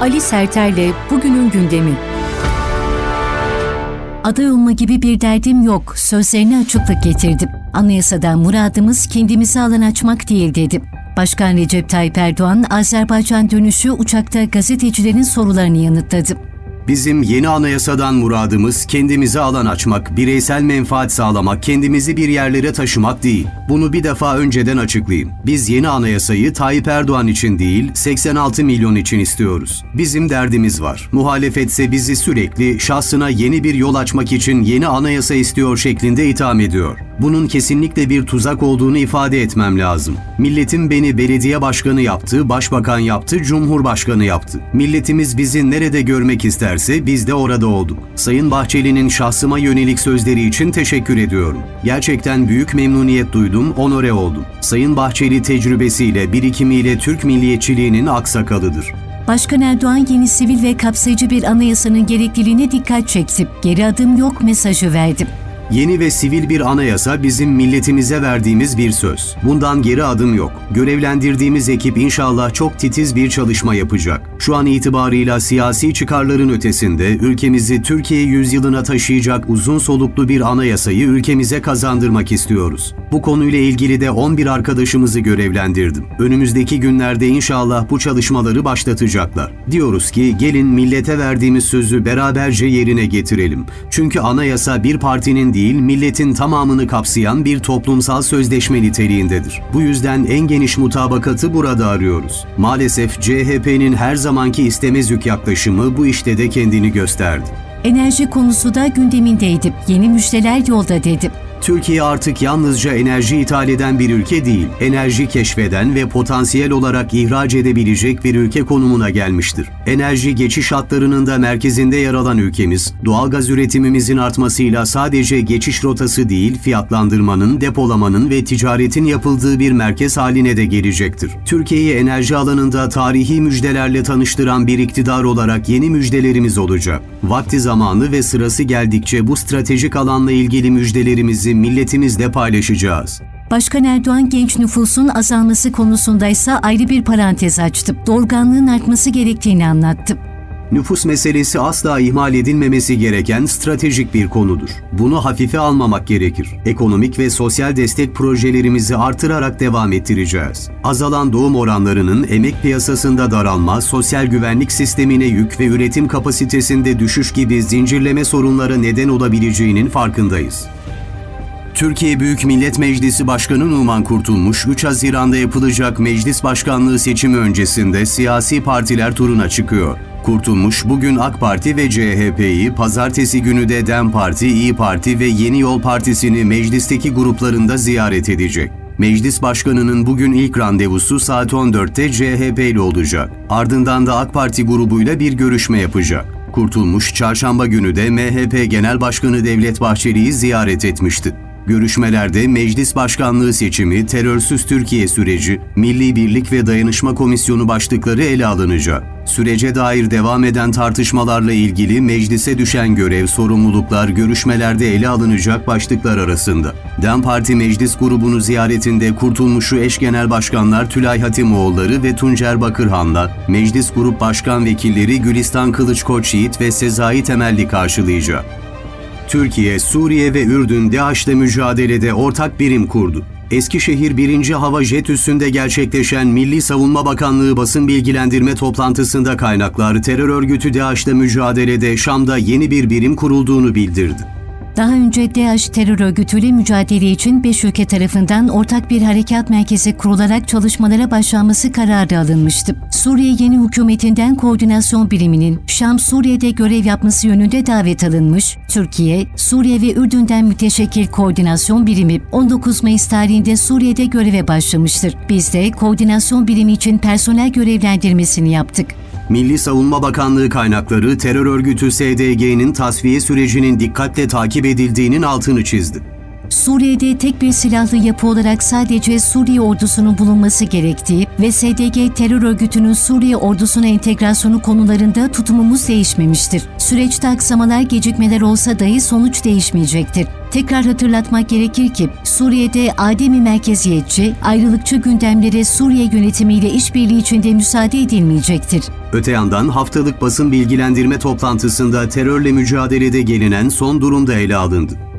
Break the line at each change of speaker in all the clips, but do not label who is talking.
Ali Serter'le bugünün gündemi. Aday olma gibi bir derdim yok. Sözlerine açıklık getirdim. Anayasadan muradımız kendimize alan açmak değil dedim. Başkan Recep Tayyip Erdoğan, Azerbaycan dönüşü uçakta gazetecilerin sorularını yanıtladı.
Bizim yeni anayasadan muradımız kendimize alan açmak, bireysel menfaat sağlamak, kendimizi bir yerlere taşımak değil. Bunu bir defa önceden açıklayayım. Biz yeni anayasayı Tayyip Erdoğan için değil, 86 milyon için istiyoruz. Bizim derdimiz var. Muhalefetse bizi sürekli şahsına yeni bir yol açmak için yeni anayasa istiyor şeklinde itham ediyor. Bunun kesinlikle bir tuzak olduğunu ifade etmem lazım. Milletim beni belediye başkanı yaptı, başbakan yaptı, cumhurbaşkanı yaptı. Milletimiz bizi nerede görmek isterse biz de orada olduk. Sayın Bahçeli'nin şahsıma yönelik sözleri için teşekkür ediyorum. Gerçekten büyük memnuniyet duydum, onore oldum. Sayın Bahçeli tecrübesiyle, birikimiyle Türk milliyetçiliğinin aksakalıdır.
Başkan Erdoğan yeni sivil ve kapsayıcı bir anayasanın gerekliliğine dikkat çekti. Geri adım yok mesajı verdi.
Yeni ve sivil bir anayasa bizim milletimize verdiğimiz bir söz. Bundan geri adım yok. Görevlendirdiğimiz ekip inşallah çok titiz bir çalışma yapacak. Şu an itibarıyla siyasi çıkarların ötesinde ülkemizi Türkiye yüzyılına taşıyacak uzun soluklu bir anayasayı ülkemize kazandırmak istiyoruz. Bu konuyla ilgili de 11 arkadaşımızı görevlendirdim. Önümüzdeki günlerde inşallah bu çalışmaları başlatacaklar. Diyoruz ki gelin millete verdiğimiz sözü beraberce yerine getirelim. Çünkü anayasa bir partinin değil milletin tamamını kapsayan bir toplumsal sözleşme niteliğindedir. Bu yüzden en geniş mutabakatı burada arıyoruz. Maalesef CHP'nin her zamanki istemezük yaklaşımı bu işte de kendini gösterdi.
Enerji konusu da gündemindeydi. Yeni müjdeler yolda dedim.
Türkiye artık yalnızca enerji ithal eden bir ülke değil, enerji keşfeden ve potansiyel olarak ihraç edebilecek bir ülke konumuna gelmiştir. Enerji geçiş hatlarının da merkezinde yer alan ülkemiz, doğalgaz üretimimizin artmasıyla sadece geçiş rotası değil, fiyatlandırmanın, depolamanın ve ticaretin yapıldığı bir merkez haline de gelecektir. Türkiye'yi enerji alanında tarihi müjdelerle tanıştıran bir iktidar olarak yeni müjdelerimiz olacak. Vakti zamanı ve sırası geldikçe bu stratejik alanla ilgili müjdelerimizi milletimizle paylaşacağız.
Başkan Erdoğan genç nüfusun azalması konusundaysa ayrı bir parantez açtı. Dorganlığın artması gerektiğini anlattı.
Nüfus meselesi asla ihmal edilmemesi gereken stratejik bir konudur. Bunu hafife almamak gerekir. Ekonomik ve sosyal destek projelerimizi artırarak devam ettireceğiz. Azalan doğum oranlarının emek piyasasında daralma, sosyal güvenlik sistemine yük ve üretim kapasitesinde düşüş gibi zincirleme sorunlara neden olabileceğinin farkındayız. Türkiye Büyük Millet Meclisi Başkanı Numan Kurtulmuş, 3 Haziran'da yapılacak meclis başkanlığı seçimi öncesinde siyasi partiler turuna çıkıyor. Kurtulmuş bugün AK Parti ve CHP'yi, pazartesi günü de DEM Parti, İyi Parti ve Yeni Yol Partisi'ni meclisteki gruplarında ziyaret edecek. Meclis Başkanı'nın bugün ilk randevusu saat 14'te CHP ile olacak. Ardından da AK Parti grubuyla bir görüşme yapacak. Kurtulmuş, çarşamba günü de MHP Genel Başkanı Devlet Bahçeli'yi ziyaret etmişti. Görüşmelerde meclis başkanlığı seçimi, terörsüz Türkiye süreci, Milli Birlik ve Dayanışma Komisyonu başlıkları ele alınacak. Sürece dair devam eden tartışmalarla ilgili meclise düşen görev, sorumluluklar görüşmelerde ele alınacak başlıklar arasında. DEM Parti Meclis grubunu ziyaretinde Kurtulmuş'u eş genel başkanlar Tülay Hatimoğulları ve Tuncer Bakırhan'la, Meclis Grup Başkan Vekilleri Gülistan Kılıç ve Sezai Temelli karşılayacak. Türkiye, Suriye ve Ürdün DAEŞ'le mücadelede ortak birim kurdu. Eskişehir 1. Hava Jet üssünde gerçekleşen Milli Savunma Bakanlığı basın bilgilendirme toplantısında kaynaklar terör örgütü DAEŞ'le mücadelede Şam'da yeni bir birim kurulduğunu bildirdi.
Daha önce DAEŞ terör örgütüyle mücadele için 5 ülke tarafından ortak bir harekat merkezi kurularak çalışmalara başlanması kararı alınmıştı. Suriye yeni hükümetinden koordinasyon biriminin Şam Suriye'de görev yapması yönünde davet alınmış. Türkiye, Suriye ve Ürdün'den müteşekkil koordinasyon birimi 19 Mayıs tarihinde Suriye'de göreve başlamıştır. Biz de koordinasyon birimi için personel görevlendirmesini yaptık.
Milli Savunma Bakanlığı kaynakları terör örgütü SDG'nin tasfiye sürecinin dikkatle takip edildiğinin altını çizdi.
Suriye'de tek bir silahlı yapı olarak sadece Suriye ordusunun bulunması gerektiği ve SDG terör örgütünün Suriye ordusuna entegrasyonu konularında tutumumuz değişmemiştir. Süreçte aksamalar, gecikmeler olsa dahi sonuç değişmeyecektir. Tekrar hatırlatmak gerekir ki Suriye'de ademi merkeziyetçi, ayrılıkçı gündemlere Suriye yönetimiyle işbirliği içinde müsaade edilmeyecektir.
Öte yandan haftalık basın bilgilendirme toplantısında terörle mücadelede gelinen son durumda ele alındı.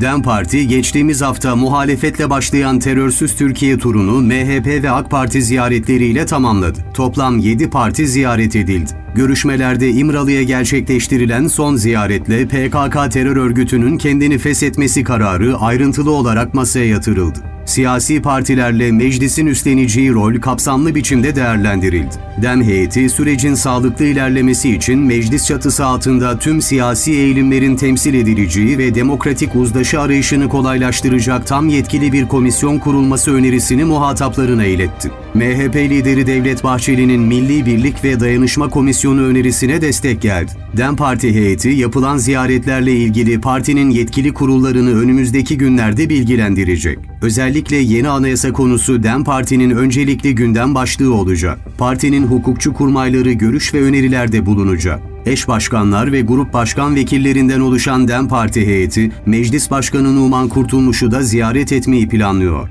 DEM Parti geçtiğimiz hafta muhalefetle başlayan terörsüz Türkiye turunu MHP ve AK Parti ziyaretleriyle tamamladı. Toplam 7 parti ziyaret edildi. Görüşmelerde İmralı'ya gerçekleştirilen son ziyaretle PKK terör örgütünün kendini feshetmesi kararı ayrıntılı olarak masaya yatırıldı. Siyasi partilerle meclisin üstleneceği rol kapsamlı biçimde değerlendirildi. DEM heyeti sürecin sağlıklı ilerlemesi için meclis çatısı altında tüm siyasi eğilimlerin temsil edileceği ve demokratik uzlaşı arayışını kolaylaştıracak tam yetkili bir komisyon kurulması önerisini muhataplarına iletti. MHP lideri Devlet Bahçeli'nin Milli Birlik ve Dayanışma Komisyonu önerisine destek geldi. DEM Parti heyeti yapılan ziyaretlerle ilgili partinin yetkili kurullarını önümüzdeki günlerde bilgilendirecek. Özellikle yeni anayasa konusu DEM Parti'nin öncelikli gündem başlığı olacak. Partinin hukukçu kurmayları görüş ve önerilerde bulunacak. Eş başkanlar ve grup başkan vekillerinden oluşan DEM Parti heyeti, Meclis Başkanı Numan Kurtulmuş'u da ziyaret etmeyi planlıyor.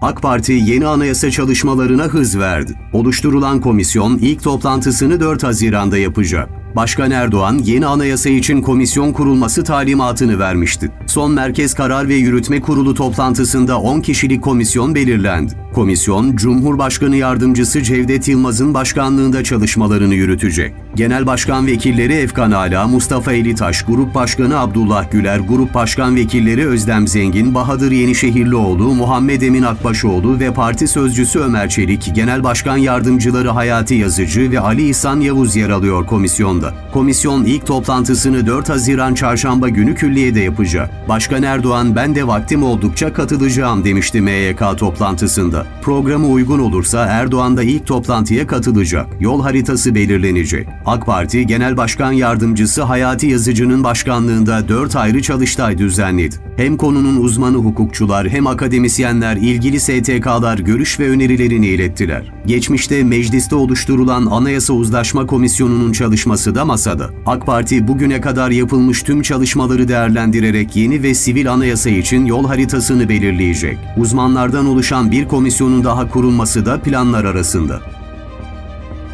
AK Parti yeni anayasa çalışmalarına hız verdi. Oluşturulan komisyon ilk toplantısını 4 Haziran'da yapacak. Başkan Erdoğan yeni anayasa için komisyon kurulması talimatını vermişti. Son Merkez Karar ve Yürütme Kurulu toplantısında 10 kişilik komisyon belirlendi. Komisyon, Cumhurbaşkanı Yardımcısı Cevdet Yılmaz'ın başkanlığında çalışmalarını yürütecek. Genel Başkan Vekilleri Efkan Ala, Mustafa Elitaş, Grup Başkanı Abdullah Güler, Grup Başkan Vekilleri Özlem Zengin, Bahadır Yenişehirlioğlu, Muhammed Emin Akbaşoğlu ve Parti Sözcüsü Ömer Çelik, Genel Başkan Yardımcıları Hayati Yazıcı ve Ali İhsan Yavuz yer alıyor komisyonda. Komisyon ilk toplantısını 4 Haziran Çarşamba günü külliyede yapacak. Başkan Erdoğan ben de vaktim oldukça katılacağım demişti MYK toplantısında. Programı uygun olursa Erdoğan da ilk toplantıya katılacak. Yol haritası belirlenecek. AK Parti Genel Başkan Yardımcısı Hayati Yazıcı'nın başkanlığında 4 ayrı çalıştay düzenledi. Hem konunun uzmanı hukukçular hem akademisyenler ilgili STK'lar görüş ve önerilerini ilettiler. Geçmişte mecliste oluşturulan Anayasa Uzlaşma Komisyonu'nun çalışması da masada. AK Parti bugüne kadar yapılmış tüm çalışmaları değerlendirerek yeni ve sivil anayasa için yol haritasını belirleyecek. Uzmanlardan oluşan bir komisyonun daha kurulması da planlar arasında.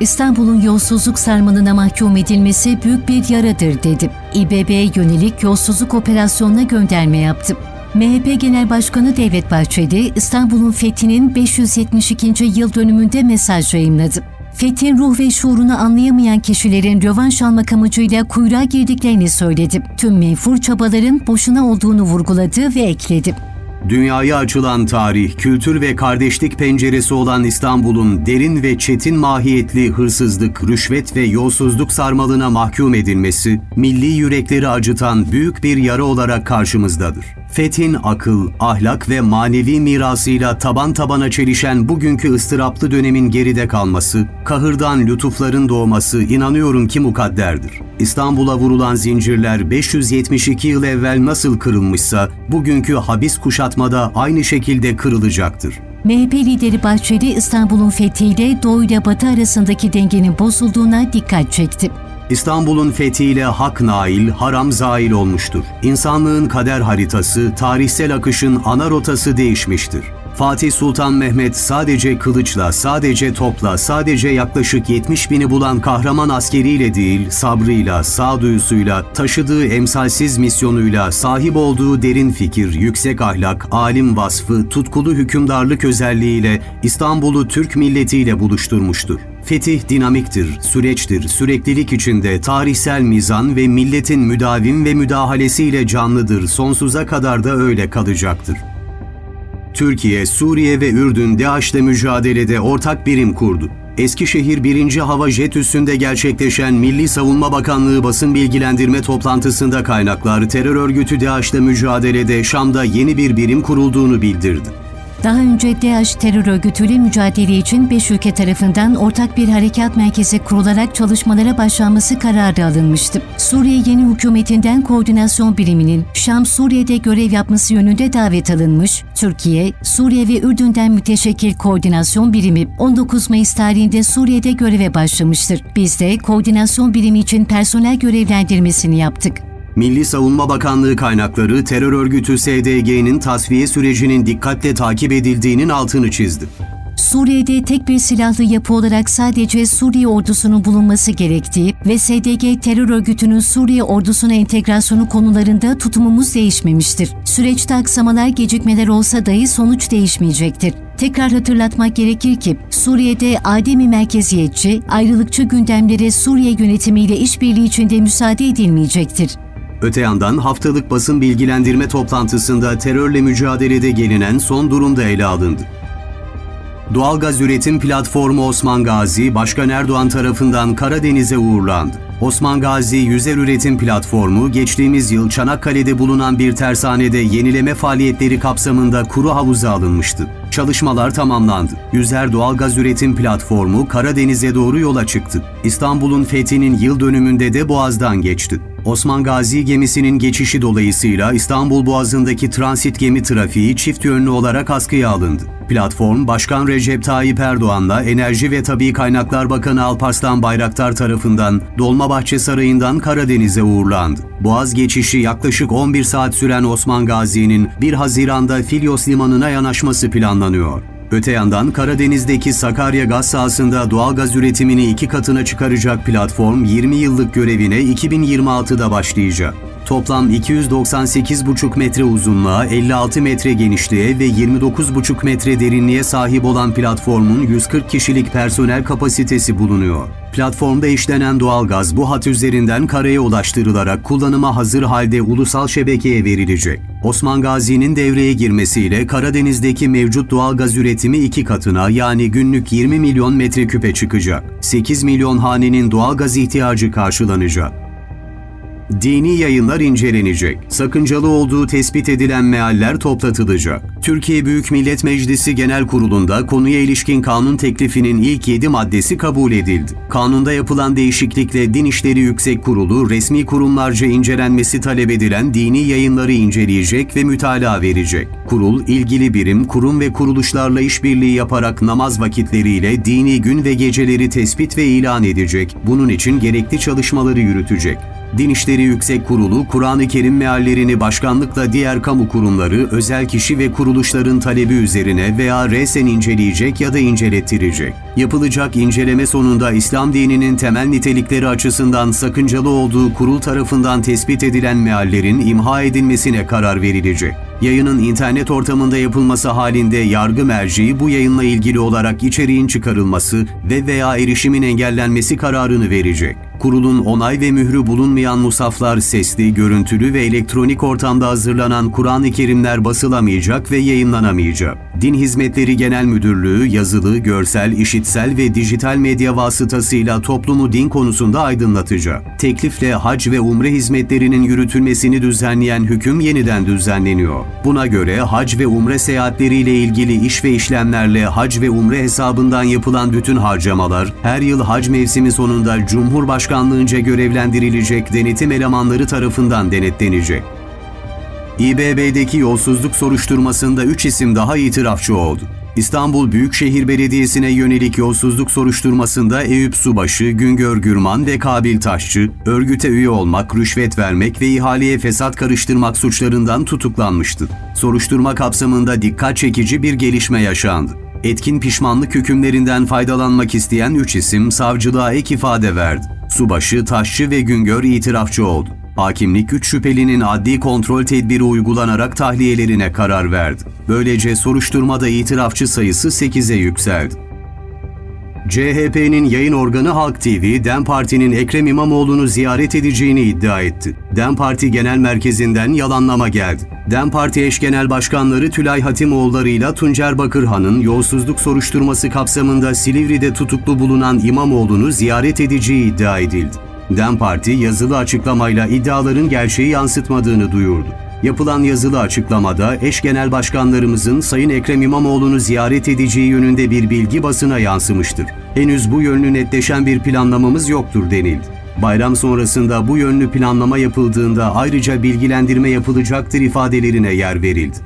İstanbul'un yolsuzluk sarmalına mahkum edilmesi büyük bir yaradır dedi. İBB'ye yönelik yolsuzluk operasyonuna gönderme yaptı. MHP Genel Başkanı Devlet Bahçeli, İstanbul'un fethinin 572. yıl dönümünde mesaj yayımladı. Fethin ruh ve şuurunu anlayamayan kişilerin rövanş almak amacıyla kuyruğa girdiklerini söyledi. Tüm menfur çabaların boşuna olduğunu vurguladı ve ekledi.
Dünyaya açılan tarih, kültür ve kardeşlik penceresi olan İstanbul'un derin ve çetin mahiyetli hırsızlık, rüşvet ve yolsuzluk sarmalına mahkum edilmesi, milli yürekleri acıtan büyük bir yara olarak karşımızdadır. Fethin akıl, ahlak ve manevi mirasıyla taban tabana çelişen bugünkü ıstıraplı dönemin geride kalması, kahırdan lütufların doğması inanıyorum ki mukadderdir. İstanbul'a vurulan zincirler 572 yıl evvel nasıl kırılmışsa, bugünkü habis kuşatmada aynı şekilde kırılacaktır.
MHP lideri Bahçeli İstanbul'un fethiyle Doğu ile Batı arasındaki dengenin bozulduğuna dikkat çekti.
İstanbul'un fethiyle hak nail, haram zail olmuştur. İnsanlığın kader haritası, tarihsel akışın ana rotası değişmiştir. Fatih Sultan Mehmet sadece kılıçla, sadece topla, sadece yaklaşık 70 bini bulan kahraman askeriyle değil, sabrıyla, sağduyusuyla, taşıdığı emsalsiz misyonuyla, sahip olduğu derin fikir, yüksek ahlak, alim vasfı, tutkulu hükümdarlık özelliğiyle İstanbul'u Türk milletiyle buluşturmuştur. Fetih dinamiktir, süreçtir, süreklilik içinde tarihsel mizan ve milletin müdavim ve müdahalesiyle canlıdır, sonsuza kadar da öyle kalacaktır. Türkiye, Suriye ve Ürdün DAEŞ'le mücadelede ortak birim kurdu. Eskişehir 1. Hava Jet Üssü'nde gerçekleşen Milli Savunma Bakanlığı basın bilgilendirme toplantısında kaynaklar terör örgütü DAEŞ'le mücadelede Şam'da yeni bir birim kurulduğunu bildirdi.
Daha önce DAEŞ terör örgütüyle mücadele için 5 ülke tarafından ortak bir harekat merkezi kurularak çalışmalara başlanması kararı alınmıştı. Suriye yeni hükümetinden koordinasyon biriminin Şam Suriye'de görev yapması yönünde davet alınmış. Türkiye, Suriye ve Ürdün'den müteşekkil koordinasyon birimi 19 Mayıs tarihinde Suriye'de göreve başlamıştır. Biz de koordinasyon birimi için personel görevlendirmesini yaptık.
Milli Savunma Bakanlığı kaynakları terör örgütü SDG'nin tasfiye sürecinin dikkatle takip edildiğinin altını çizdi.
Suriye'de tek bir silahlı yapı olarak sadece Suriye ordusunun bulunması gerektiği ve SDG terör örgütünün Suriye ordusuna entegrasyonu konularında tutumumuz değişmemiştir. Süreçte aksamalar, gecikmeler olsa dahi sonuç değişmeyecektir. Tekrar hatırlatmak gerekir ki Suriye'de ademi merkeziyetçi, ayrılıkçı gündemlere Suriye yönetimiyle işbirliği içinde müsaade edilmeyecektir.
Öte yandan haftalık basın bilgilendirme toplantısında terörle mücadelede gelinen son durumda ele alındı. Doğalgaz üretim platformu Osman Gazi, Başkan Erdoğan tarafından Karadeniz'e uğurlandı. Osman Gazi Yüzer Üretim Platformu geçtiğimiz yıl Çanakkale'de bulunan bir tersanede yenileme faaliyetleri kapsamında kuru havuza alınmıştı. Çalışmalar tamamlandı. Yüzer Doğalgaz Üretim Platformu Karadeniz'e doğru yola çıktı. İstanbul'un fethinin yıl dönümünde de Boğaz'dan geçti. Osman Gazi gemisinin geçişi dolayısıyla İstanbul Boğazı'ndaki transit gemi trafiği çift yönlü olarak askıya alındı. Platform, Başkan Recep Tayyip Erdoğan'la Enerji ve Tabi Kaynaklar Bakanı Alparslan Bayraktar tarafından Dolmabahçe Sarayı'ndan Karadeniz'e uğurlandı. Boğaz geçişi yaklaşık 11 saat süren Osman Gazi'nin 1 Haziran'da Filyos Limanı'na yanaşması planlanıyor. Öte yandan Karadeniz'deki Sakarya gaz sahasında doğal gaz üretimini iki katına çıkaracak platform 20 yıllık görevine 2026'da başlayacak. Toplam 298,5 metre uzunluğa, 56 metre genişliğe ve 29,5 metre derinliğe sahip olan platformun 140 kişilik personel kapasitesi bulunuyor. Platformda işlenen doğalgaz bu hat üzerinden karaya ulaştırılarak kullanıma hazır halde ulusal şebekeye verilecek. Osman Gazi'nin devreye girmesiyle Karadeniz'deki mevcut doğalgaz üretimi iki katına yani günlük 20 milyon metreküpe çıkacak. 8 milyon hanenin doğalgaz ihtiyacı karşılanacak. Dini yayınlar incelenecek. Sakıncalı olduğu tespit edilen mealler toplatılacak. Türkiye Büyük Millet Meclisi Genel Kurulu'nda konuya ilişkin kanun teklifinin ilk 7 maddesi kabul edildi. Kanunda yapılan değişiklikle Din İşleri Yüksek Kurulu resmi kurumlarca incelenmesi talep edilen dini yayınları inceleyecek ve mütalaa verecek. Kurul, ilgili birim, kurum ve kuruluşlarla işbirliği yaparak namaz vakitleriyle dini gün ve geceleri tespit ve ilan edecek. Bunun için gerekli çalışmaları yürütecek. Din İşleri Yüksek Kurulu, Kur'an-ı Kerim meallerini başkanlıkla diğer kamu kurumları, özel kişi ve kuruluşların talebi üzerine veya resen inceleyecek ya da incelettirecek. Yapılacak inceleme sonunda İslam dininin temel nitelikleri açısından sakıncalı olduğu kurul tarafından tespit edilen meallerin imha edilmesine karar verilecek. Yayının internet ortamında yapılması halinde yargı merciği bu yayınla ilgili olarak içeriğin çıkarılması ve veya erişimin engellenmesi kararını verecek. Kurulun onay ve mührü bulunmayan musaflar sesli, görüntülü ve elektronik ortamda hazırlanan Kur'an-ı Kerimler basılamayacak ve yayınlanamayacak. Din Hizmetleri Genel Müdürlüğü yazılı, görsel, işitsel ve dijital medya vasıtasıyla toplumu din konusunda aydınlatacak. Teklifle hac ve umre hizmetlerinin yürütülmesini düzenleyen hüküm yeniden düzenleniyor. Buna göre hac ve umre seyahatleriyle ilgili iş ve işlemlerle hac ve umre hesabından yapılan bütün harcamalar her yıl hac mevsimi sonunda Cumhurbaşkanlığınca görevlendirilecek denetim elemanları tarafından denetlenecek. İBB'deki yolsuzluk soruşturmasında 3 isim daha itirafçı oldu. İstanbul Büyükşehir Belediyesi'ne yönelik yolsuzluk soruşturmasında Eyüp Subaşı, Güngör Gürman ve Kabil Taşçı, örgüte üye olmak, rüşvet vermek ve ihaleye fesat karıştırmak suçlarından tutuklanmıştı. Soruşturma kapsamında dikkat çekici bir gelişme yaşandı. Etkin pişmanlık hükümlerinden faydalanmak isteyen 3 isim savcılığa ek ifade verdi. Subaşı, Taşçı ve Güngör itirafçı oldu. Hakimlik 3 şüphelinin adli kontrol tedbiri uygulanarak tahliyelerine karar verdi. Böylece soruşturmada itirafçı sayısı 8'e yükseldi. CHP'nin yayın organı Halk TV, DEM Parti'nin Ekrem İmamoğlu'nu ziyaret edeceğini iddia etti. DEM Parti Genel Merkezi'nden yalanlama geldi. DEM Parti eş genel başkanları Tülay Hatimoğulları ile Tuncer Bakırhan'ın yolsuzluk soruşturması kapsamında Silivri'de tutuklu bulunan İmamoğlu'nu ziyaret edeceği iddia edildi. DEM Parti yazılı açıklamayla iddiaların gerçeği yansıtmadığını duyurdu. Yapılan yazılı açıklamada eş genel başkanlarımızın Sayın Ekrem İmamoğlu'nu ziyaret edeceği yönünde bir bilgi basına yansımıştır. Henüz bu yönlü netleşen bir planlamamız yoktur denildi. Bayram sonrasında bu yönlü planlama yapıldığında ayrıca bilgilendirme yapılacaktır ifadelerine yer verildi.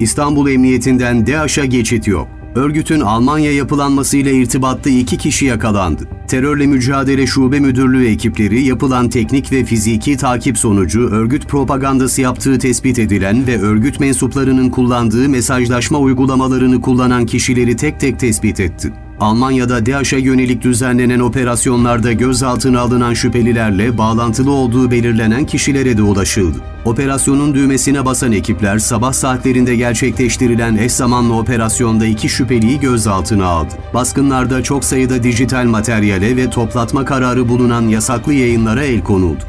İstanbul Emniyetinden DAEŞ'a geçit yok. Örgütün Almanya yapılanmasıyla irtibatlı iki kişi yakalandı. Terörle Mücadele Şube Müdürlüğü ekipleri yapılan teknik ve fiziki takip sonucu örgüt propagandası yaptığı tespit edilen ve örgüt mensuplarının kullandığı mesajlaşma uygulamalarını kullanan kişileri tek tek tespit etti. Almanya'da DAEŞ'e yönelik düzenlenen operasyonlarda gözaltına alınan şüphelilerle bağlantılı olduğu belirlenen kişilere de ulaşıldı. Operasyonun düğmesine basan ekipler sabah saatlerinde gerçekleştirilen eş zamanlı operasyonda iki şüpheliyi gözaltına aldı. Baskınlarda çok sayıda dijital materyale ve toplatma kararı bulunan yasaklı yayınlara el konuldu.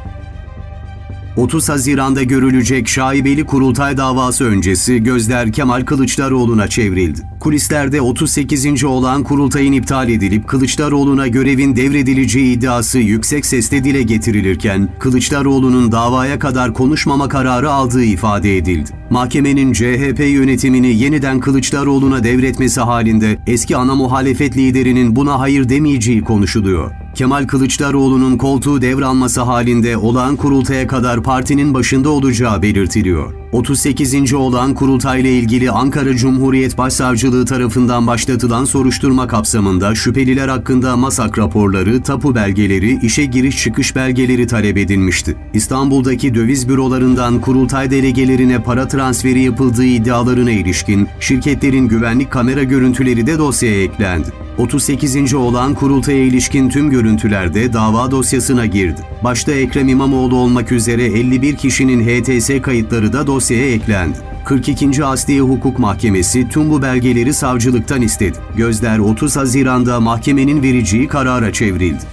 30 Haziran'da görülecek şaibeli kurultay davası öncesi gözler Kemal Kılıçdaroğlu'na çevrildi. Kulislerde 38. olan kurultayın iptal edilip Kılıçdaroğlu'na görevin devredileceği iddiası yüksek sesle dile getirilirken Kılıçdaroğlu'nun davaya kadar konuşmama kararı aldığı ifade edildi. Mahkemenin CHP yönetimini yeniden Kılıçdaroğlu'na devretmesi halinde eski ana muhalefet liderinin buna hayır demeyeceği konuşuluyor. Kemal Kılıçdaroğlu'nun koltuğu devralması halinde olağan kurultaya kadar partinin başında olacağı belirtiliyor. 38. olağan kurultayla ilgili Ankara Cumhuriyet Başsavcılığı tarafından başlatılan soruşturma kapsamında şüpheliler hakkında masak raporları, tapu belgeleri, işe giriş çıkış belgeleri talep edilmişti. İstanbul'daki döviz bürolarından kurultay delegelerine para transferi yapıldığı iddialarına ilişkin şirketlerin güvenlik kamera görüntüleri de dosyaya eklendi. 38. olan kurultaya ilişkin tüm görüntülerde dava dosyasına girdi. Başta Ekrem İmamoğlu olmak üzere 51 kişinin HTS kayıtları da dosyaya eklendi. 42. Asliye Hukuk Mahkemesi tüm bu belgeleri savcılıktan istedi. Gözler 30 Haziran'da mahkemenin vereceği karara çevrildi.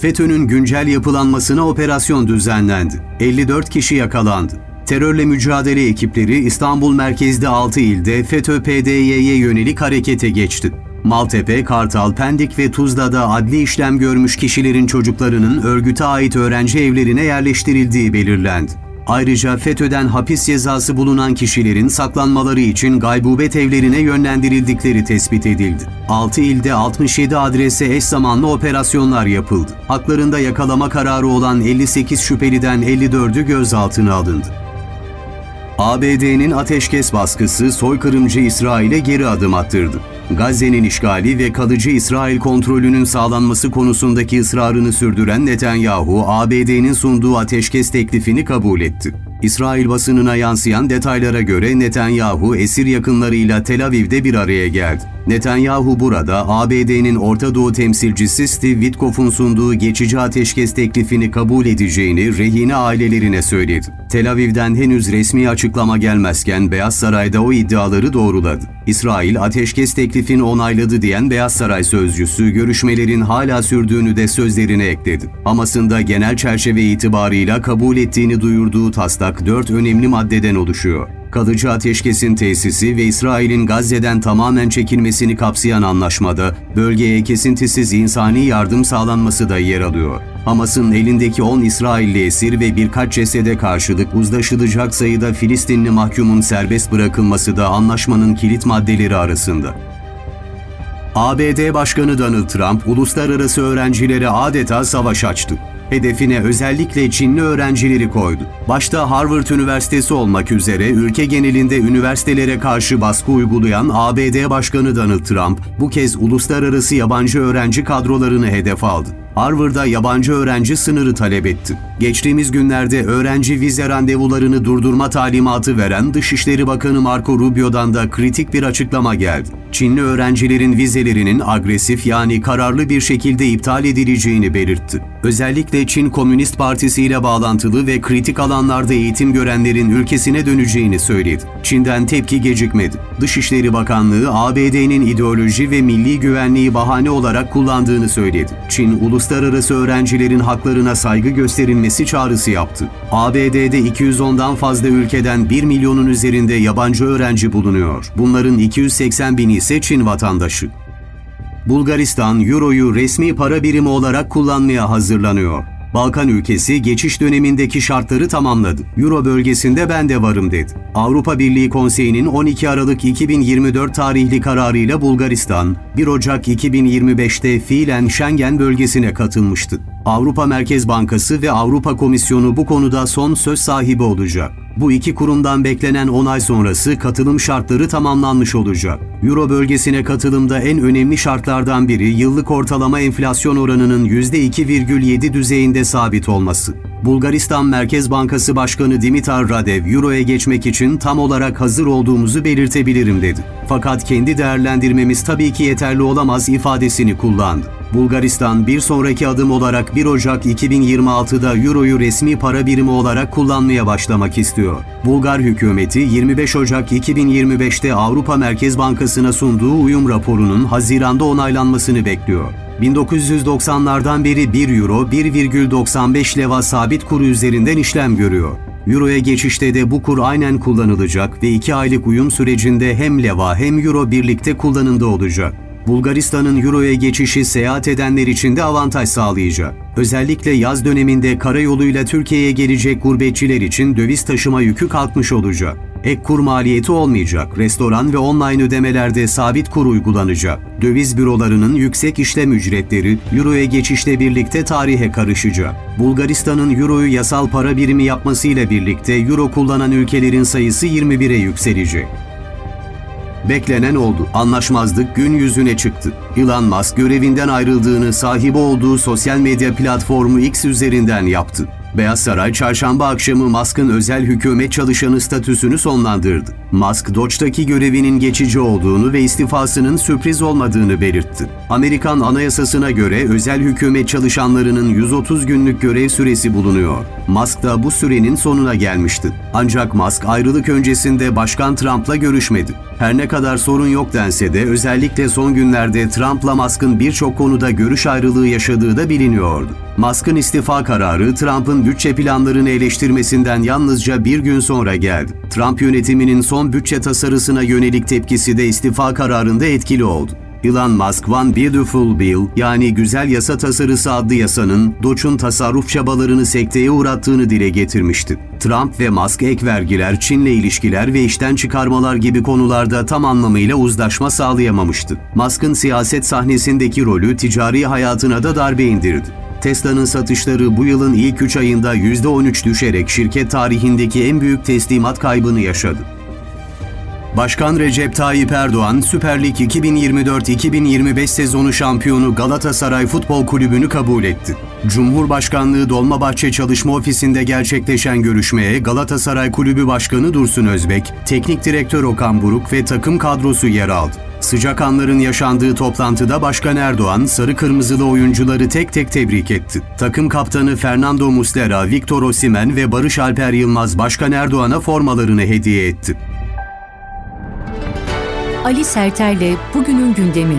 FETÖ'nün güncel yapılanmasına operasyon düzenlendi. 54 kişi yakalandı. Terörle mücadele ekipleri İstanbul merkezde 6 ilde FETÖ-PDY'ye yönelik harekete geçti. Maltepe, Kartal, Pendik ve Tuzla'da adli işlem görmüş kişilerin çocuklarının örgüte ait öğrenci evlerine yerleştirildiği belirlendi. Ayrıca FETÖ'den hapis cezası bulunan kişilerin saklanmaları için gaybubet evlerine yönlendirildikleri tespit edildi. 6 ilde 67 adrese eş zamanlı operasyonlar yapıldı. Haklarında yakalama kararı olan 58 şüpheliden 54'ü gözaltına alındı. ABD'nin ateşkes baskısı soykırımcı İsrail'e geri adım attırdı. Gazze'nin işgali ve kalıcı İsrail kontrolünün sağlanması konusundaki ısrarını sürdüren Netanyahu, ABD'nin sunduğu ateşkes teklifini kabul etti. İsrail basınına yansıyan detaylara göre Netanyahu esir yakınlarıyla Tel Aviv'de bir araya geldi. Netanyahu burada ABD'nin Orta Doğu temsilcisi Steve Witkoff'un sunduğu geçici ateşkes teklifini kabul edeceğini rehine ailelerine söyledi. Tel Aviv'den henüz resmi açıklama gelmezken Beyaz Saray'da o iddiaları doğruladı. İsrail ateşkes teklifini onayladı diyen Beyaz Saray sözcüsü görüşmelerin hala sürdüğünü de sözlerine ekledi. Hamas'ın da genel çerçeve itibarıyla kabul ettiğini duyurduğu taslak dört önemli maddeden oluşuyor. Kalıcı ateşkesin tesisi ve İsrail'in Gazze'den tamamen çekilmesini kapsayan anlaşmada bölgeye kesintisiz insani yardım sağlanması da yer alıyor. Hamas'ın elindeki 10 İsrailli esir ve birkaç cesede karşılık uzlaşılacak sayıda Filistinli mahkumun serbest bırakılması da anlaşmanın kilit maddeleri arasında. ABD Başkanı Donald Trump, uluslararası öğrencilere adeta savaş açtı. Hedefine özellikle Çinli öğrencileri koydu. Başta Harvard Üniversitesi olmak üzere ülke genelinde üniversitelere karşı baskı uygulayan ABD Başkanı Donald Trump, bu kez uluslararası yabancı öğrenci kadrolarını hedef aldı. Harvard'a yabancı öğrenci sınırı talep etti. Geçtiğimiz günlerde öğrenci vize randevularını durdurma talimatı veren Dışişleri Bakanı Marco Rubio'dan da kritik bir açıklama geldi. Çinli öğrencilerin vizelerinin agresif yani kararlı bir şekilde iptal edileceğini belirtti. Özellikle Çin Komünist Partisi ile bağlantılı ve kritik alanlarda eğitim görenlerin ülkesine döneceğini söyledi. Çin'den tepki gecikmedi. Dışişleri Bakanlığı ABD'nin ideoloji ve milli güvenliği bahane olarak kullandığını söyledi. Çin uluslararası öğrencilerin haklarına saygı gösterilmesi çağrısı yaptı. ABD'de 210'dan fazla ülkeden 1 milyonun üzerinde yabancı öğrenci bulunuyor. Bunların 280 bini ise Çin vatandaşı. Bulgaristan, Euro'yu resmi para birimi olarak kullanmaya hazırlanıyor. Balkan ülkesi geçiş dönemindeki şartları tamamladı. Euro bölgesinde ben de varım dedi. Avrupa Birliği Konseyi'nin 12 Aralık 2024 tarihli kararıyla Bulgaristan, 1 Ocak 2025'te fiilen Schengen bölgesine katılmıştı. Avrupa Merkez Bankası ve Avrupa Komisyonu bu konuda son söz sahibi olacak. Bu iki kurumdan beklenen onay sonrası katılım şartları tamamlanmış olacak. Euro bölgesine katılımda en önemli şartlardan biri yıllık ortalama enflasyon oranının %2,7 düzeyinde sabit olması. Bulgaristan Merkez Bankası Başkanı Dimitar Radev, Euro'ya geçmek için tam olarak hazır olduğumuzu belirtebilirim dedi. Fakat kendi değerlendirmemiz tabii ki yeterli olamaz ifadesini kullandı. Bulgaristan bir sonraki adım olarak 1 Ocak 2026'da Euro'yu resmi para birimi olarak kullanmaya başlamak istiyor. Bulgar hükümeti 25 Ocak 2025'te Avrupa Merkez Bankası'na sunduğu uyum raporunun Haziran'da onaylanmasını bekliyor. 1990'lardan beri 1 euro 1,95 leva sabit kuru üzerinden işlem görüyor. Euro'ya geçişte de bu kur aynen kullanılacak ve 2 aylık uyum sürecinde hem leva hem euro birlikte kullanımda olacak. Bulgaristan'ın Euro'ya geçişi seyahat edenler için de avantaj sağlayacak. Özellikle yaz döneminde karayoluyla Türkiye'ye gelecek gurbetçiler için döviz taşıma yükü kalkmış olacak. Ek kur maliyeti olmayacak. Restoran ve online ödemelerde sabit kur uygulanacak. Döviz bürolarının yüksek işlem ücretleri Euro'ya geçişle birlikte tarihe karışacak. Bulgaristan'ın Euro'yu yasal para birimi yapmasıyla birlikte Euro kullanan ülkelerin sayısı 21'e yükselecek. Beklenen oldu. Anlaşmazlık gün yüzüne çıktı. Elon Musk görevinden ayrıldığını sahibi olduğu sosyal medya platformu X üzerinden yaptı. Beyaz Saray çarşamba akşamı Musk'ın özel hükümet çalışanı statüsünü sonlandırdı. Musk, Doge'daki görevinin geçici olduğunu ve istifasının sürpriz olmadığını belirtti. Amerikan anayasasına göre özel hükümet çalışanlarının 130 günlük görev süresi bulunuyor. Musk da bu sürenin sonuna gelmişti. Ancak Musk ayrılık öncesinde Başkan Trump'la görüşmedi. Her ne kadar sorun yok dense de özellikle son günlerde Trump'la Musk'ın birçok konuda görüş ayrılığı yaşadığı da biliniyordu. Musk'ın istifa kararı Trump'ın bütçe planlarını eleştirmesinden yalnızca bir gün sonra geldi. Trump yönetiminin son bütçe tasarısına yönelik tepkisi de istifa kararında etkili oldu. Elon Musk One Beautiful Bill yani Güzel Yasa Tasarısı adlı yasanın Doge'un tasarruf çabalarını sekteye uğrattığını dile getirmişti. Trump ve Musk ek vergiler, Çin'le ilişkiler ve işten çıkarmalar gibi konularda tam anlamıyla uzlaşma sağlayamamıştı. Musk'ın siyaset sahnesindeki rolü ticari hayatına da darbe indirdi. Tesla'nın satışları bu yılın ilk 3 ayında %13 düşerek şirket tarihindeki en büyük teslimat kaybını yaşadı. Başkan Recep Tayyip Erdoğan, Süper Lig 2024-2025 sezonu şampiyonu Galatasaray Futbol Kulübü'nü kabul etti. Cumhurbaşkanlığı Dolmabahçe Çalışma Ofisi'nde gerçekleşen görüşmeye Galatasaray Kulübü Başkanı Dursun Özbek, Teknik Direktör Okan Buruk ve takım kadrosu yer aldı. Sıcak anların yaşandığı toplantıda Başkan Erdoğan, sarı kırmızılı oyuncuları tek tek tebrik etti. Takım kaptanı Fernando Muslera, Victor Osimhen ve Barış Alper Yılmaz Başkan Erdoğan'a formalarını hediye etti.
Ali Serter'le bugünün gündemi.